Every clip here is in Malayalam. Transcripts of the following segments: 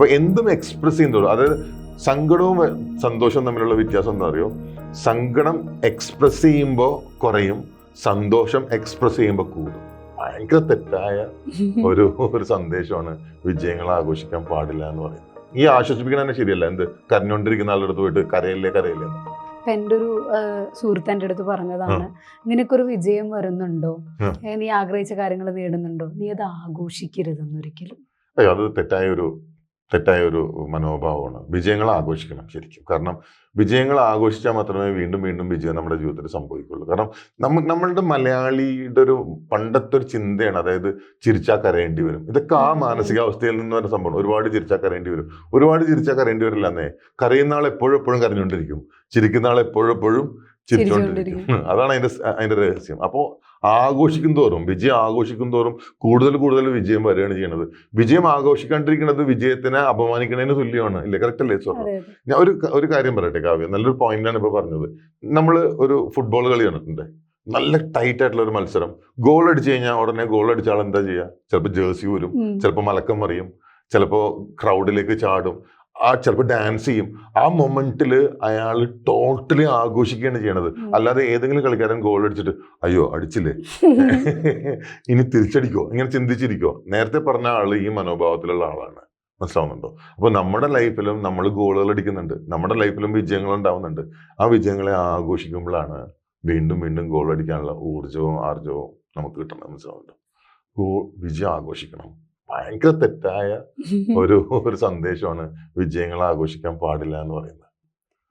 അപ്പൊ എന്തും എക്സ്പ്രസ് ചെയ്യുന്നതോ അതായത് സങ്കടവും സന്തോഷവും തമ്മിലുള്ള വ്യത്യാസം എന്താ അറിയോ? സങ്കടം എക്സ്പ്രസ് ചെയ്യുമ്പോൾ കുറയും സന്തോഷം എക്സ്പ്രസ് ചെയ്യുമ്പോൾ കൂടും. ഭയങ്കര തെറ്റായ ഒരു ഒരു സന്ദേശമാണ് വിജയങ്ങൾ ആഘോഷിക്കാൻ പാടില്ല എന്ന് പറയുന്നത്. ഈ ആശ്വസിപ്പിക്കണ തന്നെ ശരിയല്ല. എന്ത് കരഞ്ഞോണ്ടിരിക്കുന്ന ആളുടെ അടുത്ത് പോയിട്ട് കരയില്ലേ കരയില്ലേ? എന്റെ ഇപ്പൊ എന്റെ ഒരു സുഹൃത്ത് എന്റെ അടുത്ത് പറഞ്ഞതാണ് നിനക്കൊരു വിജയം വരുന്നുണ്ടോ? നീ ആഗ്രഹിച്ച കാര്യങ്ങൾ നേടുന്നുണ്ടോ? നീ അത് ആഘോഷിക്കരുതെന്നൊരിക്കലും അയ്യോ അത് തെറ്റായ ഒരു തെറ്റായ ഒരു മനോഭാവമാണ്. വിജയങ്ങൾ ആഘോഷിക്കണം ശരിക്കും. കാരണം വിജയങ്ങൾ ആഘോഷിച്ചാൽ മാത്രമേ വീണ്ടും വീണ്ടും വിജയം നമ്മുടെ ജീവിതത്തിൽ സംഭവിക്കുള്ളൂ കാരണം നമ്മ നമ്മളുടെ മലയാളിയുടെ ഒരു പണ്ടത്തെ ഒരു ചിന്തയാണ് അതായത് ചിരിച്ചാൽ കരയേണ്ടി വരും. ഇതൊക്കെ ആ. മാനസികാവസ്ഥയിൽ നിന്ന് വരുന്ന സംഭവം ഒരുപാട് ചിരിച്ചാൽ കരയേണ്ടി വരും. ഒരുപാട് ചിരിച്ചാൽ കരയേണ്ടി വരില്ല എന്നേ. കരയുന്ന ആൾ എപ്പോഴും എപ്പോഴും കരഞ്ഞുകൊണ്ടിരിക്കും. ചിരിക്കുന്ന ആൾ എപ്പോഴും എപ്പോഴും ചിരിച്ചുകൊണ്ടിരിക്കും അതാണ് അതിന്റെ അതിന്റെ രഹസ്യം. അപ്പോൾ ആഘോഷിക്കും തോറും വിജയം ആഘോഷിക്കും തോറും കൂടുതൽ കൂടുതൽ വിജയം വരികയാണ് ചെയ്യുന്നത്. വിജയം ആഘോഷിക്കാണ്ടിരിക്കുന്നത് വിജയത്തിനെ അപമാനിക്കുന്നതിന് തുല്യമാണ്. ഇല്ല? കറക്റ്റ് അല്ലേ സോ ഞാൻ ഒരു ഒരു കാര്യം പറയട്ടെ കാവ്യ. നല്ലൊരു പോയിന്റാണ് ഇപ്പൊ പറഞ്ഞത്. നമ്മൾ ഒരു ഫുട്ബോൾ കളി കണ്ടിട്ടുണ്ട്. നല്ല ടൈറ്റ് ആയിട്ടുള്ള ഒരു മത്സരം. ഗോൾ അടിച്ചു കഴിഞ്ഞാൽ ഉടനെ ഗോൾ അടിച്ചാൽ എന്താ ചെയ്യുക ചിലപ്പോൾ ജേഴ്സി വരും. ചിലപ്പോൾ മലക്കം മറിയും ചിലപ്പോൾ ക്രൗഡിലേക്ക് ചാടും. ആ ചിലപ്പോൾ ഡാൻസ് ചെയ്യും. ആ മൊമെന്റിൽ അയാൾ ടോട്ടലി ആഘോഷിക്കുകയാണ് ചെയ്യണത്. അല്ലാതെ ഏതെങ്കിലും കളിക്കാരൻ ഗോൾ അടിച്ചിട്ട് അയ്യോ അടിച്ചില്ലേ? ഇനി തിരിച്ചടിക്കോ? ഇങ്ങനെ ചിന്തിച്ചിരിക്കോ? നേരത്തെ പറഞ്ഞ ആൾ ഈ മനോഭാവത്തിലുള്ള ആളാണ്. മനസ്സിലാവുന്നുണ്ടോ? അപ്പൊ നമ്മുടെ ലൈഫിലും നമ്മൾ ഗോളുകൾ അടിക്കുന്നുണ്ട്. നമ്മുടെ ലൈഫിലും വിജയങ്ങൾ ഉണ്ടാവുന്നുണ്ട്. ആ വിജയങ്ങളെ ആഘോഷിക്കുമ്പോഴാണ് വീണ്ടും വീണ്ടും ഗോൾ അടിക്കാനുള്ള ഊർജവും ആർജവും നമുക്ക് കിട്ടണം മനസ്സിലാവുന്നുണ്ടോ? ഗോൾ വിജയം ആഘോഷിക്കണം. ഭയങ്കര തെറ്റായ ഒരു ഒരു സന്ദേശമാണ് വിജയങ്ങൾ ആഘോഷിക്കാൻ പാടില്ല എന്ന് പറയുന്നത്.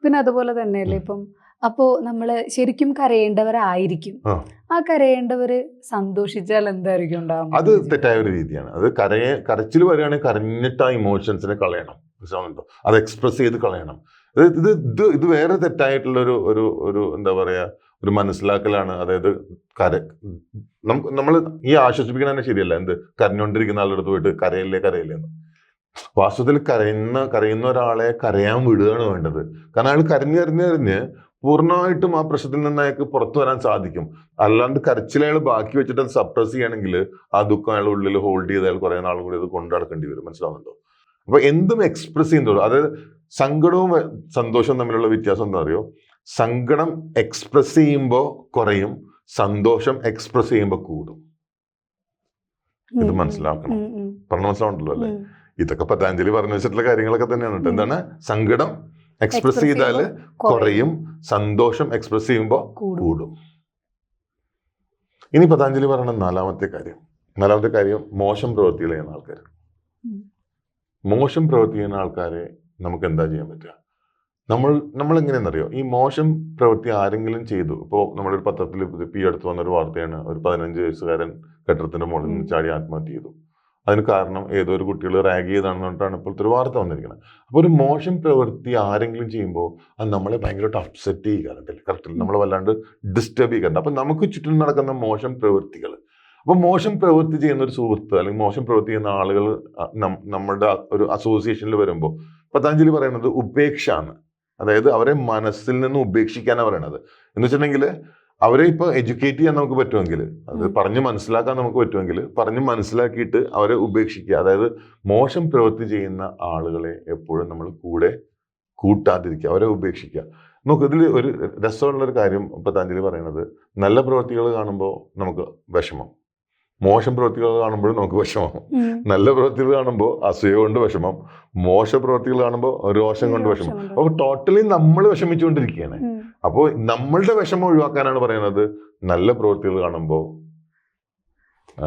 പിന്നെ അതുപോലെ തന്നെയല്ലേ. ഇപ്പം അപ്പോ നമ്മൾ ശരിക്കും കരയേണ്ടവരായിരിക്കും. ആ. കരയേണ്ടവര് സന്തോഷിച്ചാൽ എന്തായിരിക്കും ഉണ്ടാവും അത് തെറ്റായ ഒരു രീതിയാണ്. അത് കരയെ കരച്ചിൽ വരികയാണെങ്കിൽ കരഞ്ഞിട്ട് ആ ഇമോഷൻസിനെ കളയണം. അത് എക്സ്പ്രസ് ചെയ്ത് കളയണം. ഇത് ഇത് ഇത് വേറെ തെറ്റായിട്ടുള്ള ഒരു ഒരു എന്താ പറയാ ഒരു മനസ്സിലാക്കലാണ്. അതായത് കര നമുക്ക് നമ്മൾ ഈ ആശ്വസിപ്പിക്കണ തന്നെ ശരിയല്ല. എന്ത്? കരഞ്ഞോണ്ടിരിക്കുന്ന ആളുടെ അടുത്ത് പോയിട്ട് കരയില്ലേ കരയില്ലേ എന്ന്. വാസ്തവത്തിൽ കരയുന്ന കരയുന്ന ഒരാളെ കരയാൻ വിടുകയാണ് വേണ്ടത്. കാരണം അയാൾ കരഞ്ഞ് കരഞ്ഞ് കരഞ്ഞ് പൂർണമായിട്ടും ആ പ്രശ്നത്തിൽ നിന്ന് അയാൾക്ക് പുറത്തു വരാൻ സാധിക്കും. അല്ലാണ്ട് കരച്ചിൽ അയാൾ ബാക്കി വെച്ചിട്ട് അത് സപ്രസ് ചെയ്യണമെങ്കിൽ ആ ദുഃഖം അയാൾ ഉള്ളിൽ ഹോൾഡ് ചെയ്ത് അയാൾ കുറെ നാളും കൂടി അത് കൊണ്ടു നടക്കേണ്ടി വരും. മനസ്സിലാവുന്നുണ്ടോ? അപ്പൊ എന്തും എക്സ്പ്രസ് ചെയ്യുന്നുള്ളൂ അതായത് സങ്കടവും സന്തോഷവും തമ്മിലുള്ള വ്യത്യാസം എന്താ അറിയോ? സങ്കടം എക്സ്പ്രസ് ചെയ്യുമ്പോൾ കുറയും സന്തോഷം എക്സ്പ്രസ് ചെയ്യുമ്പോൾ കൂടും. ഇത് മനസ്സിലാക്കണം. പറഞ്ഞ മനസ്സിലാവുണ്ടല്ലോ അല്ലേ? ഇതൊക്കെ പതഞ്ജലി പറഞ്ഞു വെച്ചിട്ടുള്ള കാര്യങ്ങളൊക്കെ തന്നെയാണ് കേട്ടോ. എന്താണ്? സങ്കടം എക്സ്പ്രസ് ചെയ്താൽ കുറയും സന്തോഷം എക്സ്പ്രസ് ചെയ്യുമ്പോൾ കൂടും. ഇനി പതഞ്ജലി പറയുന്ന നാലാമത്തെ കാര്യം. നാലാമത്തെ കാര്യം മോശം പ്രവൃത്തികൾ ചെയ്യുന്ന ആൾക്കാർ മോശം പ്രവൃത്തി ചെയ്യുന്ന ആൾക്കാരെ നമുക്ക് എന്താ ചെയ്യാൻ പറ്റുക? നമ്മൾ നമ്മൾ എങ്ങനെയാണെന്നറിയോ ഈ മോശം പ്രവൃത്തി ആരെങ്കിലും ചെയ്തു. ഇപ്പോൾ നമ്മുടെ ഒരു പത്രത്തിൽ പി അടുത്ത് വന്ന ഒരു വാർത്തയാണ് ഒരു പതിനഞ്ച് വയസ്സുകാരൻ കെട്ടിടത്തിന്റെ മുകളിൽ നിന്ന് ചാടി ആത്മഹത്യ ചെയ്തു. അതിന് കാരണം ഏതോ ഒരു കുട്ടികൾ റാഗ് ചെയ്താണെന്ന് പറഞ്ഞിട്ടാണ് ഇപ്പോഴത്തെ ഒരു വാർത്ത വന്നിരിക്കുന്നത്. അപ്പോൾ ഒരു മോശം പ്രവൃത്തി ആരെങ്കിലും ചെയ്യുമ്പോൾ അത് നമ്മളെ ഭയങ്കരമായിട്ട് അപ്സെറ്റ് ചെയ്യാറുണ്ടല്ലേ കറക്റ്റ് നമ്മൾ വല്ലാണ്ട് ഡിസ്റ്റർബ് ചെയ്യാറുണ്ട് അപ്പം നമുക്ക് ചുറ്റും നടക്കുന്ന മോശം പ്രവൃത്തികൾ. അപ്പോൾ മോശം പ്രവൃത്തി ചെയ്യുന്ന ഒരു സുഹൃത്ത് അല്ലെങ്കിൽ മോശം പ്രവൃത്തി ചെയ്യുന്ന ആളുകൾ നമ്മുടെ ഒരു അസോസിയേഷനിൽ വരുമ്പോൾ പതഞ്ജലി പറയുന്നത് ഉപേക്ഷ ആണ് അതായത് അവരെ മനസ്സിൽ നിന്ന് ഉപേക്ഷിക്കാനാണ് പറയണത്. എന്ന് വെച്ചിട്ടുണ്ടെങ്കിൽ അവരെ ഇപ്പൊ എഡ്യൂക്കേറ്റ് ചെയ്യാൻ നമുക്ക് പറ്റുമെങ്കിൽ അത്. പറഞ്ഞ് മനസ്സിലാക്കാൻ നമുക്ക് പറ്റുമെങ്കിൽ പറഞ്ഞ് മനസ്സിലാക്കിയിട്ട് അവരെ ഉപേക്ഷിക്കുക അതായത് മോശം പ്രവൃത്തി ചെയ്യുന്ന ആളുകളെ എപ്പോഴും നമ്മൾ കൂടെ കൂട്ടാതിരിക്കുക അവരെ ഉപേക്ഷിക്കുക. നോക്ക് ഇതിൽ ഒരു രസമുള്ള ഒരു കാര്യം പതാഞ്ജലി പറയുന്നത് നല്ല പ്രവൃത്തികൾ കാണുമ്പോൾ നമുക്ക് വിഷമം. മോശം പ്രവൃത്തികൾ കാണുമ്പോഴും നമുക്ക് വിഷമം. നല്ല പ്രവൃത്തികൾ കാണുമ്പോൾ അസൂയ കൊണ്ട് വിഷമം. മോശ പ്രവൃത്തികൾ കാണുമ്പോൾ രോഷം കൊണ്ട് വിഷമം. അപ്പോൾ ടോട്ടലി നമ്മൾ വിഷമിച്ചുകൊണ്ടിരിക്കുകയാണ്. അപ്പോൾ നമ്മളുടെ വിഷമം ഒഴിവാക്കാനാണ് പറയുന്നത്. നല്ല പ്രവൃത്തികൾ കാണുമ്പോൾ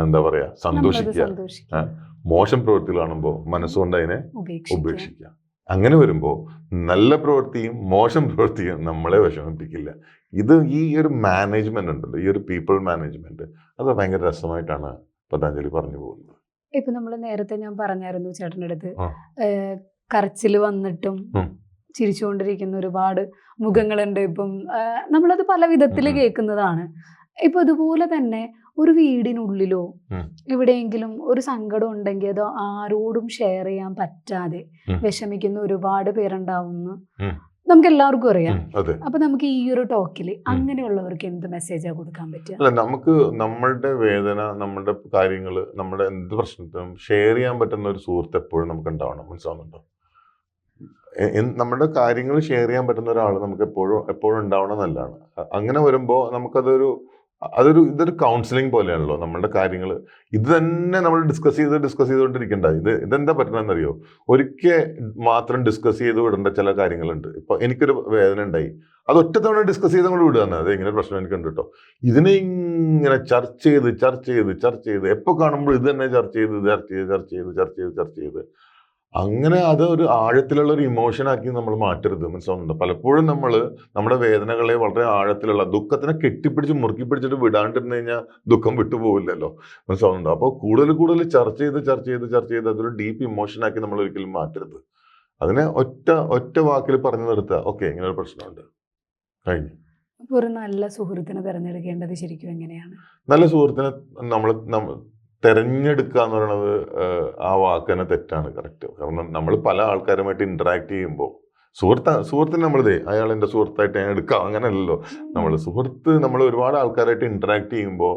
എന്താ പറയാ സന്തോഷിക്കുക. സന്തോഷിക്കുക. മോശം പ്രവൃത്തികൾ കാണുമ്പോൾ മനസ്സുകൊണ്ട് അതിനെ ഉപേക്ഷിക്കുക. അങ്ങനെ വരുമ്പോൾ നല്ല പ്രവൃത്തിയും മോശം പ്രവൃത്തിയും നമ്മളെ വിഷമിപ്പിക്കില്ല. ഇത് ഈ ഒരു മാനേജ്മെന്റ് ഉണ്ടല്ലോ ഈ ഒരു പീപ്പിൾ മാനേജ്മെന്റ് അത് ഭയങ്കര രസമായിട്ടാണ് പതഞ്ജലി പറഞ്ഞു പോകുന്നത്. ഇപ്പൊ നമ്മൾ നേരത്തെ ഞാൻ പറഞ്ഞായിരുന്നു ചേട്ടന്റെ അടുത്ത് കറച്ചിൽ വന്നിട്ടും ചിരിച്ചുകൊണ്ടിരിക്കുന്ന ഒരുപാട് മുഖങ്ങളുണ്ട് ഇപ്പം. നമ്മളത് പല വിധത്തിൽ. കേൾക്കുന്നതാണ്. ഇപ്പൊ ഇതുപോലെ തന്നെ ഒരു വീടിനുള്ളിലോ എവിടെയെങ്കിലും ഒരു സങ്കടം ഉണ്ടെങ്കിൽ അത് ആരോടും ഷെയർ ചെയ്യാൻ പറ്റാതെ. വിഷമിക്കുന്ന ഒരുപാട് പേരുണ്ടാവുന്നു. നമുക്ക് എല്ലാവർക്കും അറിയാം. അപ്പൊ നമുക്ക് ഈ ഒരു ടോക്കിൽ അങ്ങനെയുള്ളവർക്ക് എന്ത് മെസ്സേജാ കൊടുക്കാൻ പറ്റുക? അല്ല നമുക്ക് നമ്മളുടെ വേദന നമ്മുടെ കാര്യങ്ങൾ നമ്മുടെ എന്ത് പ്രശ്നത്തിനും ഷെയർ ചെയ്യാൻ പറ്റുന്ന ഒരു സുഹൃത്ത് എപ്പോഴും നമുക്ക് ഉണ്ടാവണം. മനസ്സിലാവുന്നുണ്ടോ? നമ്മുടെ കാര്യങ്ങൾ ഷെയർ ചെയ്യാൻ പറ്റുന്ന ഒരാൾ നമുക്ക് എപ്പോഴും എപ്പോഴും ഉണ്ടാവണം എന്നല്ലാണ് അങ്ങനെ വരുമ്പോൾ നമുക്കതൊരു അതൊരു ഇതൊരു കൗൺസിലിംഗ് പോലെയാണല്ലോ. നമ്മളുടെ കാര്യങ്ങൾ ഇത് തന്നെ നമ്മൾ ഡിസ്കസ് ചെയ്ത് ഡിസ്കസ് ചെയ്തുകൊണ്ടിരിക്കേണ്ട. ഇത് ഇതെന്താ പറ്റണമെന്നറിയോ ഒരിക്കൽ മാത്രം ഡിസ്കസ് ചെയ്ത് വിടേണ്ട ചില കാര്യങ്ങളുണ്ട്. ഇപ്പൊ എനിക്കൊരു വേദന ഉണ്ടായി. അത് ഒറ്റ തവണ ഡിസ്കസ് ചെയ്ത് നമ്മൾ വിടുകയാണ്. അത് എങ്ങനെ പ്രശ്നം എനിക്കുണ്ട് കേട്ടോ. ഇതിനെ ഇങ്ങനെ ചർച്ച ചെയ്ത് ചർച്ച ചെയ്ത് ചർച്ച ചെയ്ത് എപ്പോൾ കാണുമ്പോൾ ഇത് തന്നെ ചർച്ച ചെയ്ത് ചർച്ച ചെയ്ത് ചർച്ച ചെയ്ത് ചർച്ച ചെയ്ത് ചർച്ച ചെയ്ത് അങ്ങനെ അത് ഒരു ആഴത്തിലുള്ള ഒരു ഇമോഷൻ ആക്കി നമ്മൾ മാറ്റരുത്. മനസ്സിലാവുന്നുണ്ട്? പലപ്പോഴും നമ്മൾ നമ്മുടെ വേദനകളെ വളരെ ആഴത്തിലുള്ള ദുഃഖത്തിനെ കെട്ടിപ്പിടിച്ച് മുറുക്കി പിടിച്ചിട്ട് വിടാണ്ടിരുന്നു കഴിഞ്ഞാൽ ദുഃഖം വിട്ടുപോകില്ലല്ലോ മനസ്സിലാവുന്നുണ്ട്? അപ്പോൾ കൂടുതൽ കൂടുതൽ ചർച്ച ചെയ്ത് ചർച്ച ചെയ്ത് ചർച്ച ചെയ്ത് അതൊരു ഡീപ്പ് ഇമോഷൻ ആക്കി നമ്മൾ ഒരിക്കലും മാറ്റരുത്. അതിനെ ഒറ്റ ഒറ്റ വാക്കിൽ പറഞ്ഞു നിർത്തുക. ഓക്കെ ഇങ്ങനെ ഒരു പ്രശ്നമുണ്ട്. കഴിഞ്ഞു. ഒരു നല്ല സുഹൃത്തിനെ തിരഞ്ഞെടുക്കേണ്ടത് ശരിക്കും എങ്ങനെയാണ്? നല്ല സുഹൃത്തിനെ നമ്മൾ തിരഞ്ഞെടുക്കുക എന്ന് പറയുന്നത് ആ വാക്ക് തന്നെ തെറ്റാണ് കറക്റ്റ് കാരണം നമ്മൾ പല ആൾക്കാരുമായിട്ട് ഇന്ററാക്ട് ചെയ്യുമ്പോൾ സുഹൃത്ത് സുഹൃത്തിനെ നമ്മളിതേ അയാൾ എന്റെ സുഹൃത്തായിട്ട് ഞാൻ എടുക്കാം അങ്ങനെയല്ലല്ലോ. നമ്മൾ സുഹൃത്ത് നമ്മൾ ഒരുപാട് ആൾക്കാരായിട്ട് ഇന്ററാക്ട് ചെയ്യുമ്പോൾ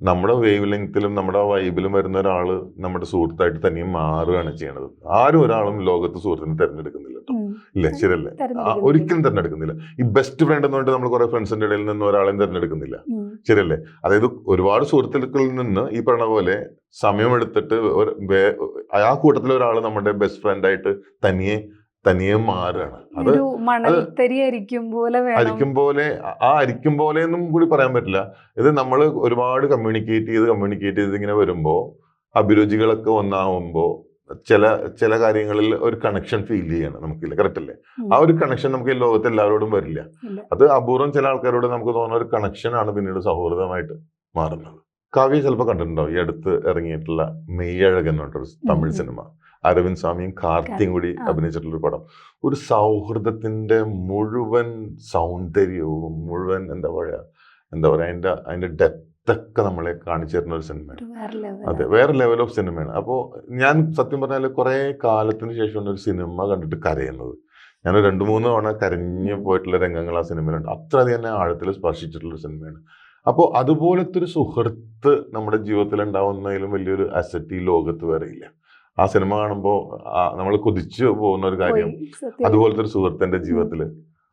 നമ്മുടെ വേവ് ലെങ്ത്തിലും നമ്മുടെ വൈബിലും വരുന്ന ഒരാൾ നമ്മുടെ സുഹൃത്തായിട്ട് തനിയെ മാറുകയാണ് ചെയ്യണത്. ആരും ഒരാളും ലോകത്ത് സുഹൃത്തിനെ തിരഞ്ഞെടുക്കുന്നില്ല കേട്ടോ. ഇല്ല ശരിയല്ലേ. ഒരിക്കലും തിരഞ്ഞെടുക്കുന്നില്ല. ഈ ബെസ്റ്റ് ഫ്രണ്ട് എന്ന് പറഞ്ഞിട്ട് നമ്മൾ കുറെ ഫ്രണ്ട്സിന്റെ ഇടയിൽ നിന്ന് ഒരാളെയും തിരഞ്ഞെടുക്കുന്നില്ല. ശരിയല്ലേ? അതായത് ഒരുപാട് സുഹൃത്തുക്കളിൽ നിന്ന് ഈ പറഞ്ഞ പോലെ സമയമെടുത്തിട്ട് ആ കൂട്ടത്തിലെ ഒരാൾ നമ്മുടെ ബെസ്റ്റ് ഫ്രണ്ട് ആയിട്ട് തനിയെ തനിയെ മാറുകയാണ്. അത് അരിക്കും പോലെ ആ അരിക്കും പോലെ എന്നും കൂടി പറയാൻ പറ്റില്ല. ഇത് നമ്മൾ ഒരുപാട് കമ്മ്യൂണിക്കേറ്റ് ചെയ്ത് കമ്മ്യൂണിക്കേറ്റ് ചെയ്ത് ഇങ്ങനെ വരുമ്പോൾ അഭിരുചികളൊക്കെ ഒന്നാവുമ്പോൾ ചില ചില കാര്യങ്ങളിൽ ഒരു കണക്ഷൻ ഫീൽ ചെയ്യണം നമുക്കില്ല കറക്റ്റ് അല്ലേ? ആ ഒരു കണക്ഷൻ നമുക്ക് ഈ ലോകത്ത് എല്ലാവരോടും വരില്ല. അത് അപൂർവം ചില ആൾക്കാരോട് നമുക്ക് തോന്നുന്ന ഒരു കണക്ഷൻ ആണ് പിന്നീട് സൗഹൃദമായിട്ട് മാറുന്നത്. കാവ്യ ചിലപ്പോൾ കണ്ടിട്ടുണ്ടോ? ഈ അടുത്ത് ഇറങ്ങിയിട്ടുള്ള മെയ്യഴകൻ എന്ന് പറഞ്ഞൊരു തമിഴ് സിനിമ. അരവിന്ദ് സ്വാമിയും കാർത്തിയും കൂടി അഭിനയിച്ചിട്ടുള്ളൊരു അഭിനയിച്ചിട്ടുള്ള ഒരു പടം. ഒരു സൗഹൃദത്തിന്റെ മുഴുവൻ സൗന്ദര്യവും മുഴുവൻ എന്താ പറയാ എന്താ പറയാ അതിന്റെ അതിന്റെ ഡെപ്ത് ഒക്കെ നമ്മളെ കാണിച്ചു തരുന്ന ഒരു സിനിമയാണ് അതെ വേറെ ലെവൽ ഓഫ് സിനിമയാണ് അപ്പോൾ ഞാൻ സത്യം പറഞ്ഞാൽ കുറേ കാലത്തിന് ശേഷമാണ് ഒരു സിനിമ കണ്ടിട്ട് കരയുന്നത്. ഞാൻ രണ്ടു മൂന്ന് തവണ കരഞ്ഞു പോയിട്ടുള്ള രംഗങ്ങൾ ആ സിനിമയിലുണ്ട് അത്ര അധികം എന്നെ ആഴത്തിൽ സ്പർശിച്ചിട്ടുള്ള സിനിമയാണ് അപ്പോൾ അതുപോലത്തെ ഒരു സുഹൃത്ത് നമ്മുടെ ജീവിതത്തിൽ ഉണ്ടാവുന്നതിലും വലിയൊരു അസറ്റ് ഈ ലോകത്ത് വേറെ ഇല്ല. ആ സിനിമ കാണുമ്പോൾ നമ്മൾ കൊതിച്ചു പോകുന്ന ഒരു കാര്യം. അതുപോലത്തെ ഒരു സുഹൃത്തിന്റെ ജീവിതത്തിൽ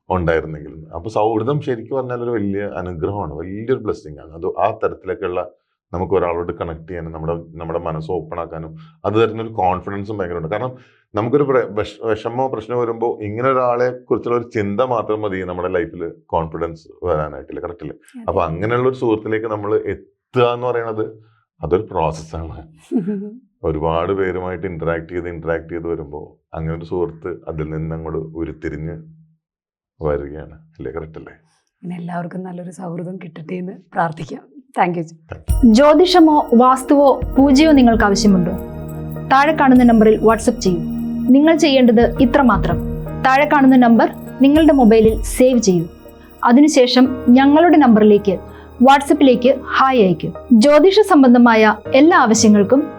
ഉണ്ടായിരുന്നെങ്കിൽ. അപ്പോൾ സൗഹൃദം ശരിക്കും പറഞ്ഞാൽ ഒരു വലിയ അനുഗ്രഹമാണ്. വലിയൊരു ബ്ലെസ്സിങ് ആണ്. അത് ആ തരത്തിലൊക്കെയുള്ള നമുക്ക് ഒരാളോട് കണക്ട് ചെയ്യാനും നമ്മുടെ നമ്മുടെ മനസ്സ് ഓപ്പൺ ആക്കാനും അത് തരുന്ന ഒരു കോൺഫിഡൻസും ഭയങ്കരമുണ്ട്. കാരണം നമുക്കൊരു വിഷ- വിഷമോ പ്രശ്നമോ വരുമ്പോൾ ഇങ്ങനെ ഒരാളെ കുറിച്ചുള്ള ഒരു ചിന്ത മാത്രം മതി നമ്മുടെ ലൈഫിൽ കോൺഫിഡൻസ് വരാനായിട്ടില്ല. കറക്റ്റ് അല്ലേ? അപ്പൊ അങ്ങനെയുള്ള ഒരു സുഹൃത്തിലേക്ക് നമ്മൾ എത്തുക എന്ന് പറയുന്നത് അതൊരു പ്രോസസ്സാണ് ഒരുപാട് പേരുമായിട്ട് ഇന്ററാക്ട് ചെയ്ത് ഇന്ററാക്ട് ചെയ്ത് വരുമ്പോൾ അങ്ങനെ ഒരു സുഹൃത്ത് അതിൽ നിന്ന് അങ്ങോട്ട് ഉരുത്തിരിഞ്ഞ് വരികയാണ്. അല്ലേ? കറക്റ്റ് അല്ലേ? അങ്ങനെ എല്ലാവർക്കും നല്ലൊരു സൗഹൃദം കിട്ടട്ടെ എന്ന് പ്രാർത്ഥിക്കാം താങ്ക് യു ജ്യോതിഷമോ വാസ്തുവോ പൂജയോ നിങ്ങൾക്ക് ആവശ്യമുണ്ടോ? താഴെ കാണുന്ന നമ്പറിൽ വാട്സപ്പ് ചെയ്യൂ. നിങ്ങൾ ചെയ്യേണ്ടത് ഇത്ര മാത്രം. താഴെ കാണുന്ന നമ്പർ നിങ്ങളുടെ മൊബൈലിൽ സേവ് ചെയ്യൂ. അതിനുശേഷം ഞങ്ങളുടെ നമ്പറിലേക്ക് വാട്സപ്പിലേക്ക് ഹായ് അയയ്ക്കും. ജ്യോതിഷ സംബന്ധമായ എല്ലാ ആവശ്യങ്ങൾക്കും